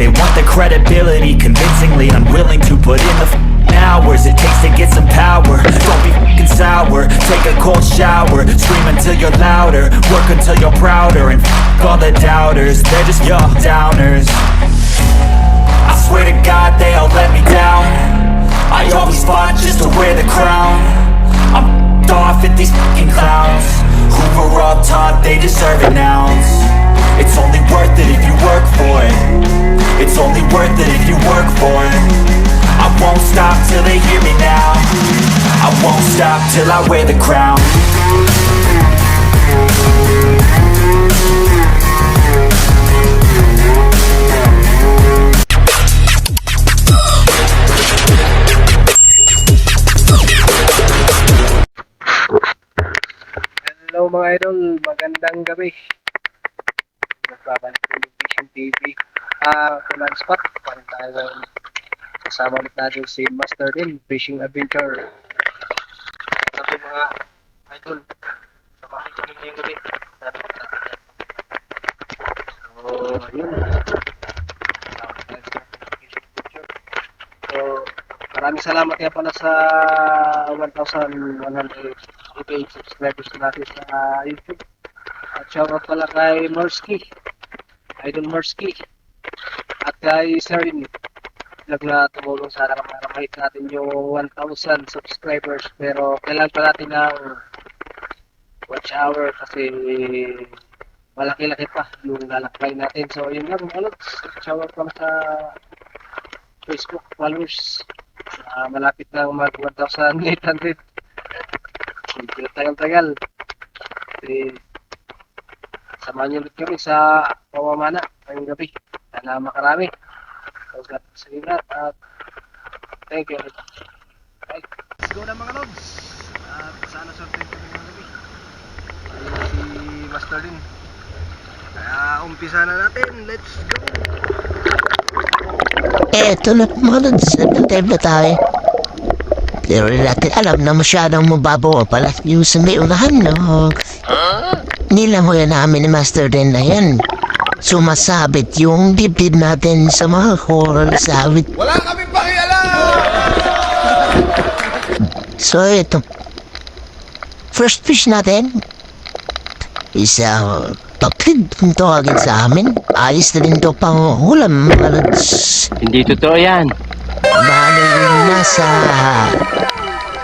They want the credibility Convincingly unwilling to put in the f***ing hours It takes to get some power. Don't be f***ing sour. Take a cold shower. Scream until you're louder. Work until you're prouder. And f*** all the doubters They're just your downers. I swear to God they all let me down. I always fought just to wear the crown. I'm off at these fucking clowns. Who were all taught they deserve it nouns till I wear the crown Hello mga idol, magandang gabi. Nagbabalik yung Vision TV. Ah, Command Spot. Paano tayo? Kasama ulit natin si Master din, Fishing Adventure. Sabi mga idol, samahan ko ngayong gabi. Sabi ko natin yan. So, Adventure. So, maraming salamat nga pala sa 1,188 subscribers natin sa YouTube. At shoutout pala kay Morsky, Idol Morsky, at kay Serin. Vlog na tumulong sana para mahit natin yung 1,000 subscribers. Pero kailangan pa natin ng watch hour kasi malaki-laki pa yung lalakbay natin. So, yun lang, mga lods. Shoutout pala sa Facebook followers. Ah, malapit na mag 1,800. Medyo tagal-tagal. Kasi samahan niyo ulit kami sa pamamana ngayong gabi. Sana makarami. So, God inyo lahat at thank you. Bye. Let's go na mga lods. At sana sorted kami ngayong gabi. Ayun si Master din. Kaya umpisa na natin. Let's go! Eto na mga lods, nagtantay na tayo. Pero rin natin alam na masyadong mababaw ang pala yung sa may unahan, no? Nilangoy namin ni Master din na yan. Sumasabit yung dibdib natin sa mga coral sabit. Wala kami pakialam! So ito, first fish natin, isa paklid kung tawagin sa amin. Ayos na rin to pang ulam. Hindi totoo yan. Bali nasa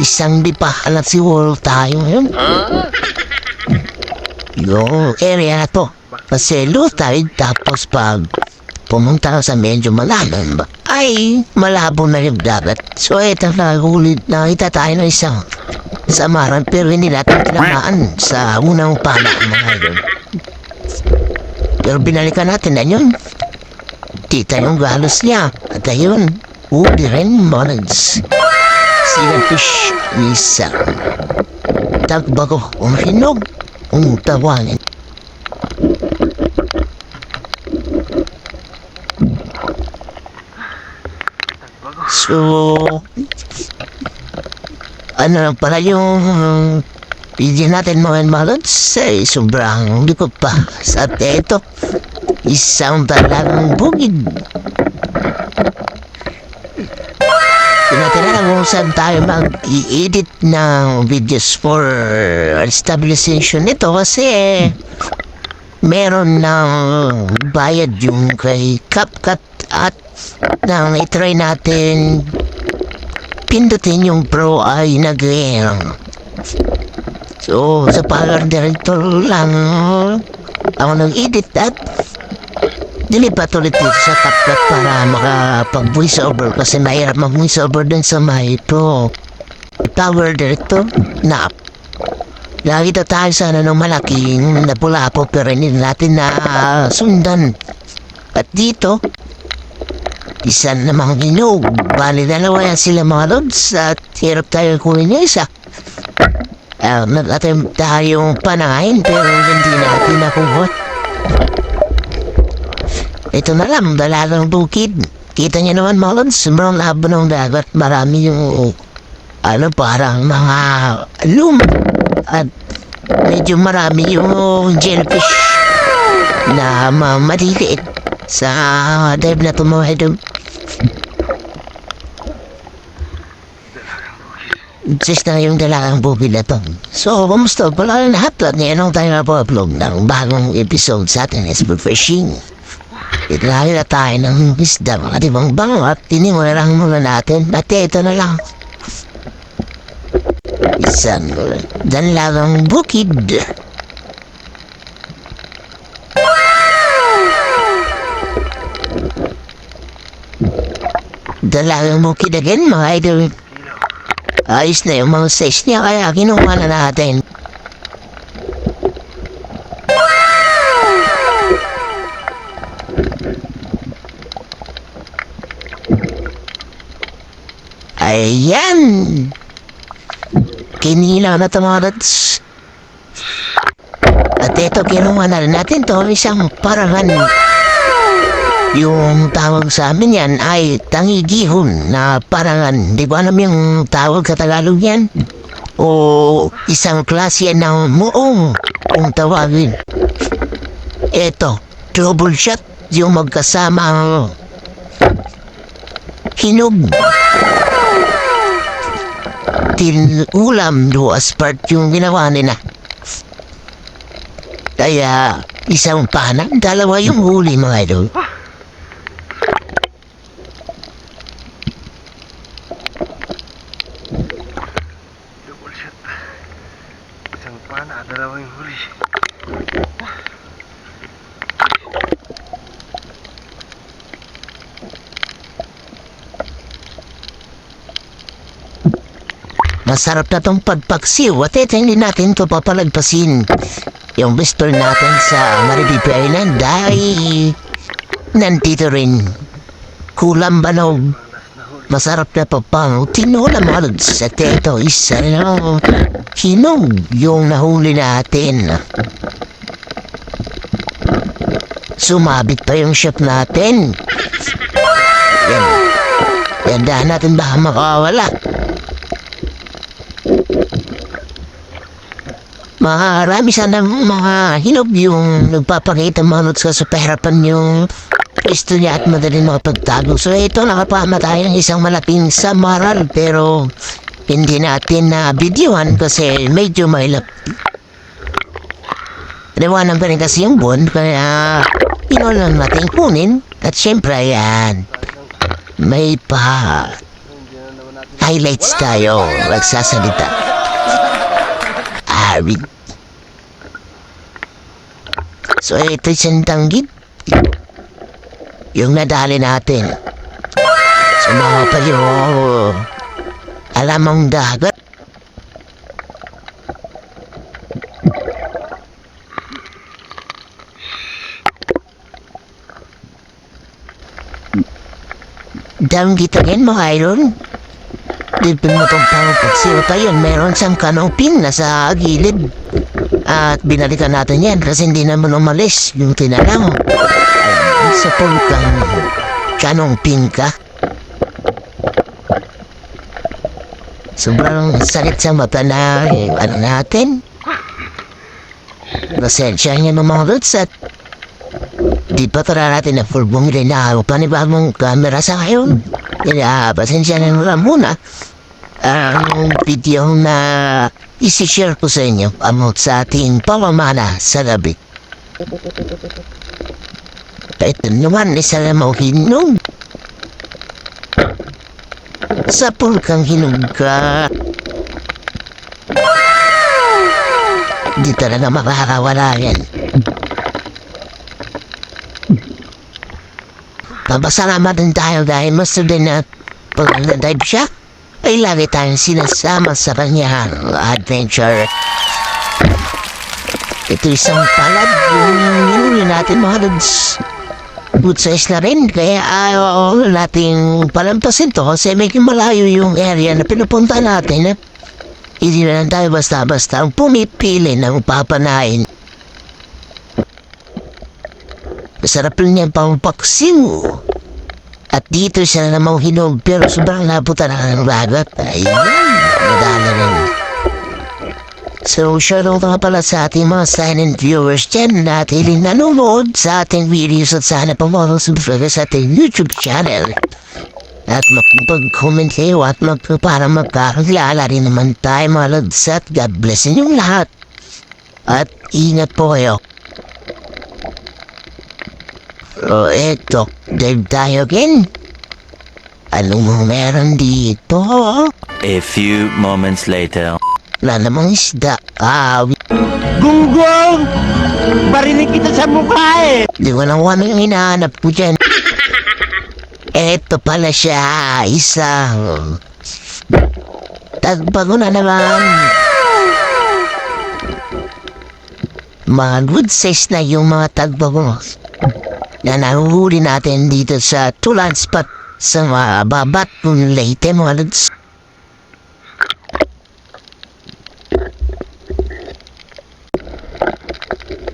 isang lipahan at siguro tayo ngayon. Yung area na to. Tide tapos pag pumunta ka sa medyo malalim ay malabo na yung dagat. So eto na ulit nakita tayo ng isang samaran pero hindi natin tinamaan sa unang pana mga idol. Pero binalikan natin na yun. Tita yung galos niya. At ayun, uli rin monads. Sila fish isa. Tagbago, umihinog. Umtawangin. So, ano lang pala yung video natin mga malods ay sobrang likot pa sa teto. Isang talagang bugid. Tinatanong kung saan tayo mag-i-edit ng videos for stabilization nito kasi meron ng bayad yung kay CapCut at nang itry natin pindutin yung pro ay nag So, sa power director lang ako nag-edit at Dilipat ulit dito sa CapCut para makapag-voice over kasi mahirap mag-voice over dun sa may pro power director na Nakita tayo sana ng malaking napula po pero hindi natin na sundan. At dito, isa namang hinog. Bali dalawa yan sila mga lods at hirap tayo kunin yung isa. Uh, nag-attempt tayong panangain pero hindi natin nakuha. Ito na lang, dalagang bukid. Kita niyo naman mga lods, sobrang labo ng dagat. Marami yung, ano, parang mga lum. At medyo marami yung jellyfish na ma maliliit sa dive na tumuhay doon. Just na yung dalagang bukid na to. So, kamusta? Pala lahat at ngayon tayo na-upload ng bagong episode sa ating Esper Fishing. Itlayo na tayo ng isda, mga ibang bango at tiningurang muna natin. At ito na lang. Isang dalagang bukid. Dalagang bukid again, mga idol. Ayos na yung mga size niya, kaya kinuha na natin. Ayan! Kinila na lods. At ito, kinuha na natin to isang parangan. Yung tawag sa amin yan ay tangigihon na parangan. Di ba alam yung tawag sa Tagalog yan? O isang klase ng muong kung tawagin. Ito, trouble shot yung magkasama ang hinog. Tinulam do part yung ginawa nila. Kaya isang panang, dalawa yung huli mga idol. Double shot. Isang pana, dalawang huli. Masarap na tong pagpaksiw at ito hindi natin ito papalagpasin. Yung pistol natin sa Maripipi Island dahil nandito rin. Kulang banog. Masarap na tinola mga lods. At ito isa na hinog yung nahuli natin. Sumabit pa yung ship natin. Yan. Yan dahan natin baka makawala. Marami sana mga hinog yung nagpapakita manot sa sa pahirapan yung pwesto niya at madaling makapagtago. So ito nakapama tayo ng isang malaking samaral pero hindi natin na videohan kasi medyo mailap. Liwanag pa rin kasi yung buwan kaya inulan natin kunin at syempre ayan may pa highlights tayo nagsasalita. Arid. So, ito yung tanggit. Yung nadali natin. So, mga payo, alamang dagat. Danggit again, mga idol. Dipin mo itong pangpagsiwa pa yun. Meron siyang kanoping na sa gilid. At binalikan natin yan kasi hindi naman umalis yung tinanong. Ay, sa pulkang kanoping ka. Sobrang sakit sa mata na eh, ano natin. Pasensya niya mga roots at di pa tara natin na full na ako panibagong camera sa ngayon. Kaya pasensya na lang muna ang video na isi-share ko sa inyo amot sa ating pamamana sa gabi. Ito naman isa na mo hinog. Sa pulkang hinog ka. Di talaga makakawala yan. Papasalamat din tayo dahil mas din na pag nadive siya, ay lagi tayong sinasama sa kanyang adventure. Ito isang palad yung niluli natin mga lods. Good size na rin. Kaya ayaw nating palampasin to kasi medyo malayo yung area na pinupunta natin. Eh. Hindi na lang tayo basta-basta ang pumipili ng papanain. Masarap rin yan pang paksiw. At dito siya na namang hinog pero sobrang labutan na ng lagat. Ayun, madala rin. So, shoutout nga pala sa ating mga silent viewers dyan na tiling nanonood sa ating videos at sana pa mga subscribe sa ating YouTube channel. At magpag-comment kayo at mag para magkakilala rin naman tayo mga lods at God bless inyong lahat. At ingat po kayo. So, eto, dive tayo again. Anong meron dito? A few moments later. Wala namang isda. Ah, Gunggong! Barinig kita sa mukha eh! Di ko lang kung ano yung hinahanap ko dyan. Eto pala siya, isang... Tagbago na naman. Mga good size na yung mga tagbago na nahuhuli natin dito sa Tulan Spot sa mga babat ng Leyte mga lods.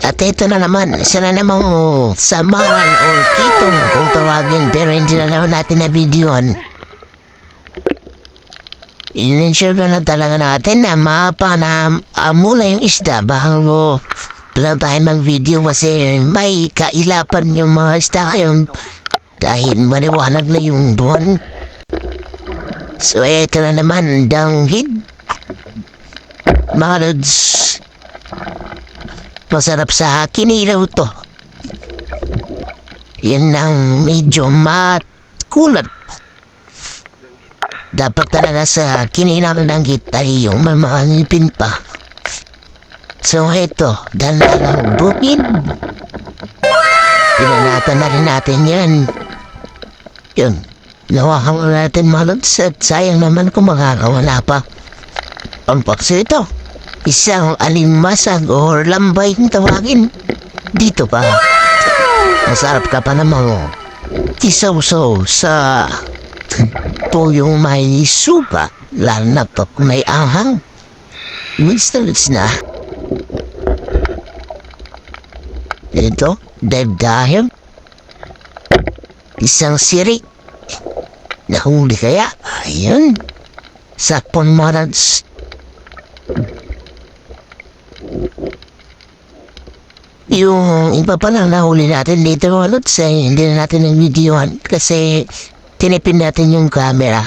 At ito na naman, isa na namang samaran o kitong kung tawagin pero hindi na naman natin na videoan. In-ensure na talaga natin na mapa na amula yung isda bago lang tayo mag-video kasi may kailapan yung mga isda ngayon dahil maliwanag na yung buwan. So ito na naman, danghid. Mga Masarap sa kinilaw to. Yan ang medyo matkulat. Dapat talaga sa kinilaw ng gitay yung mamanipin pa. So ito, dalang bukid. Pinanatan na rin natin yan. Yun. Nawakan na natin malods at sayang naman kung makakawala pa. Ang pakso ito. Isang alimasag o lambay kung tawagin. Dito pa. Masarap ka pa namang tisaw-saw sa tuyong may supa. Lalo na pag may ahang. Minstans na. Ito, dahil Isang sirik. Nahuli kaya? Ayun. Sa Ponmarans. Yung iba pa lang nahuli natin dito mga lods eh, hindi na natin nag-videoan kasi tinipin natin yung camera.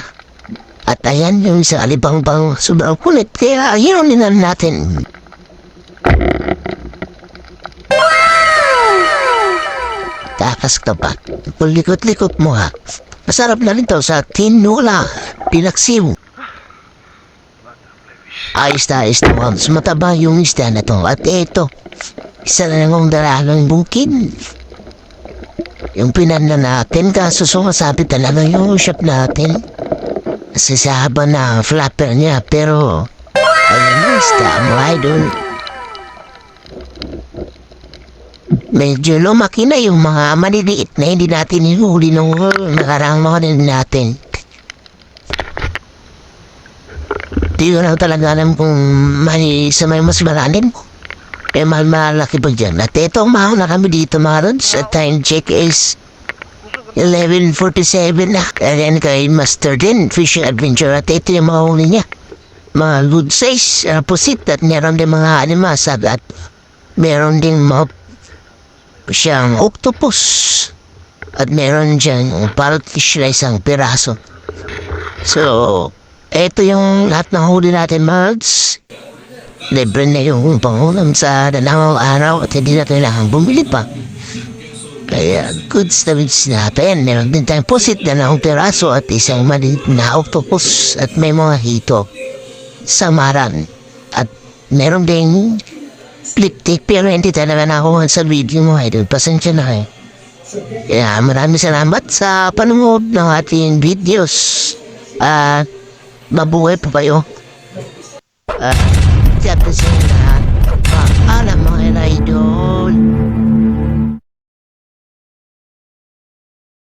At ayan yung isa alibang pang sobrang kulit kaya yun na natin. Takas ka pa. Likot-likot mo ha. Masarap na rin to sa tinola. Pinaksiw. Ayos na ayos na. Mataba yung isda na to. At eto, isa na nangong dalalong bukid. Yung pinanda natin, kaso sumasabit talaga yung shop natin. Kasi sa na flapper niya, pero... Ayun na, isda mo, idol. Medyo lumaki na yung mga maliliit na hindi natin hinuli nung nakarang mga natin. Di ko na talaga alam kung may sa may mas malalim. Eh, mal malaki pa dyan. At ito, mahal na kami dito, mga rods. At time check is 11.47 na. Ayan kay Master din, Fishing Adventure. At ito yung mga niya. Mga good size, uh, pusit. At meron din mga animasag. At meron din mga siyang octopus. At meron dyan parrot fish na isang piraso. So, ito yung lahat ng huli natin, Mads. Libre na yung pangulam sa dalawang araw at hindi na kailangan bumili pa. Kaya na goods natin. Meron din tayong pusit na ng piraso at isang maliit na octopus at may mga hito. Samaran. At meron ding flip pero hindi talaga nakuha sa video mo. Idol, pasensya na eh. Kaya maraming salamat sa panonood ng ating videos. At mabuhay pa kayo. Ah, uh,